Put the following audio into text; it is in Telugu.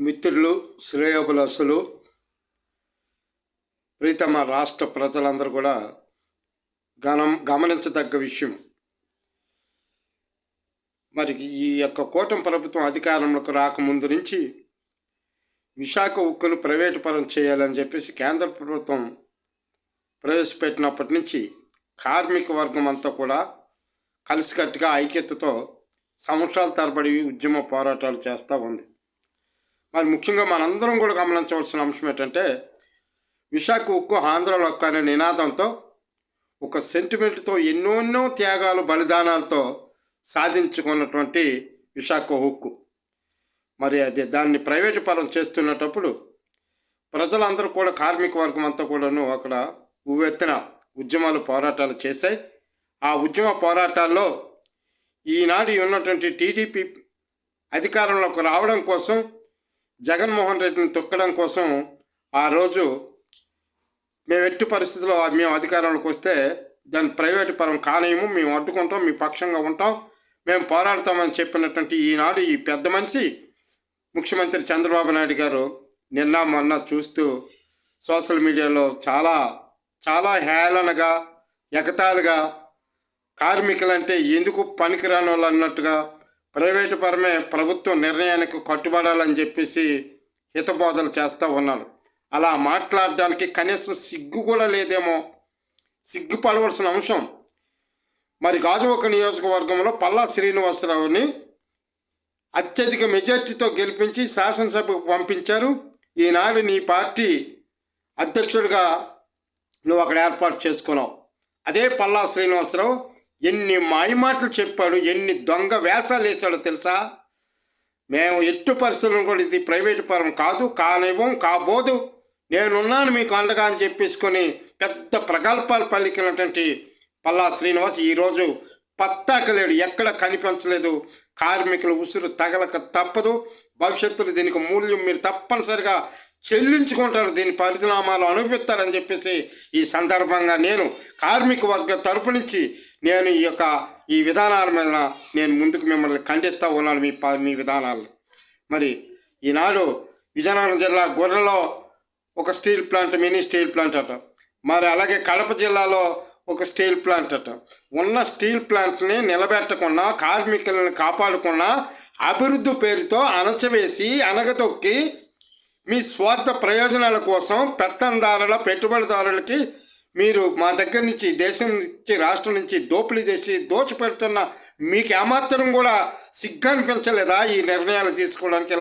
మిత్రులు శ్రేయోభిలాసులు ప్రీతమ రాష్ట్ర ప్రజలందరూ కూడా గనం గమనించదగ్గ విషయం. మరి ఈ యొక్క కూటమి ప్రభుత్వం అధికారంలోకి రాకముందు నుంచి విశాఖ ఉక్కును ప్రైవేటు పరం చేయాలని చెప్పేసి కేంద్ర ప్రభుత్వం ప్రవేశపెట్టినప్పటి నుంచి కార్మిక వర్గం అంతా కూడా కలిసికట్టుగా ఐక్యతతో సంవత్సరాల తరబడి ఉద్యమ పోరాటాలు చేస్తూ ఉంది. మరి ముఖ్యంగా మనందరం కూడా గమనించవలసిన అంశం ఏంటంటే విశాఖ ఉక్కు ఆంధ్రలో హక్కు అనే నినాదంతో ఒక సెంటిమెంట్తో ఎన్నోన్నో త్యాగాలు బలిదానాలతో సాధించుకున్నటువంటి విశాఖ ఉక్కు మరి అది దాన్ని ప్రైవేటు పరం చేస్తున్నటప్పుడు ప్రజలందరూ కూడా కార్మిక వర్గం అంతా కూడాను అక్కడ ఉవ్వెత్తిన ఉద్యమాలు పోరాటాలు చేశాయి. ఆ ఉద్యమ పోరాటాల్లో ఈనాడు ఉన్నటువంటి టీడీపీ అధికారంలోకి రావడం కోసం జగన్మోహన్ రెడ్డిని తొక్కడం కోసం ఆ రోజు మేము ఎట్టి పరిస్థితుల్లో మేము అధికారంలోకి వస్తే దాన్ని ప్రైవేటు పరం కానేయము మేము అడ్డుకుంటాం మీ పక్షంగా ఉంటాం మేము పోరాడతామని చెప్పినటువంటి ఈనాడు ఈ పెద్ద మనిషి ముఖ్యమంత్రి చంద్రబాబు నాయుడు గారు నిన్న మొన్న చూస్తూ సోషల్ మీడియాలో చాలా చాలా హేళనగా ఎగతాళిగా కార్మికులంటే ఎందుకు పనికిరాని వాళ్ళు అన్నట్టుగా ప్రైవేటు పరమే ప్రభుత్వం నిర్ణయానికి కట్టుబడాలని చెప్పేసి హితబోధలు చేస్తూ ఉన్నారు. అలా మాట్లాడడానికి కనీసం సిగ్గు కూడా లేదేమో. సిగ్గుపడవలసిన అంశం. మరి గాజువాక నియోజకవర్గంలో పల్లా శ్రీనివాసరావుని అత్యధిక మెజార్టీతో గెలిపించి శాసనసభకు పంపించారు. ఈనాడు నీ పార్టీ అధ్యక్షుడిగా నువ్వు అక్కడ ఏర్పాటు చేసుకున్నావు. అదే పల్లా శ్రీనివాసరావు ఎన్ని మాయమాటలు చెప్పాడు ఎన్ని దొంగ వేషాలు వేశాడో తెలుసా? మేము ఎట్టు పరిస్థితులను కూడా ఇది ప్రైవేటు పరం కాదు కానివ్వం కాబోదు నేనున్నాను మీకు అండగా అని చెప్పేసుకొని పెద్ద ప్రగల్భాలు పలికినటువంటి పల్లా శ్రీనివాస్ ఈరోజు పత్తాకలేడు ఎక్కడ కనిపించలేదు. కార్మికుల ఉసురు తగలక తప్పదు. భవిష్యత్తులో దీనికి మూల్యం మీరు తప్పనిసరిగా చెల్లించుకుంటారు. దీని పరిణామాలు అనుభవిస్తారని చెప్పేసి ఈ సందర్భంగా నేను కార్మిక వర్గ తరపు నుంచి నేను ఈ యొక్క ఈ విధానాల మీద నేను ముందుకు మిమ్మల్ని ఖండిస్తూ ఉన్నాను మీ మీ విధానాలు. మరి ఈనాడు విజయనగరం జిల్లా గొర్రెలో ఒక steel plant mini steel plant అట. మరి అలాగే కడప జిల్లాలో ఒక స్టీల్ ప్లాంట్ అట. ఉన్న స్టీల్ ప్లాంట్ని నిలబెట్టకుండా కార్మికులను కాపాడకుండా అభివృద్ధి పేరుతో అణచవేసి అనగతొక్కి మీ స్వార్థ ప్రయోజనాల కోసం పెత్తందారుల పెట్టుబడిదారులకి మీరు మా దగ్గర నుంచి దేశం నుంచి రాష్ట్రం నుంచి దోపిడీ చేసి దోచిపెడుతున్న మీకు ఏమాత్రం కూడా సిగ్గు అనిపించలేదా ఈ నిర్ణయాలు తీసుకోవడానికి?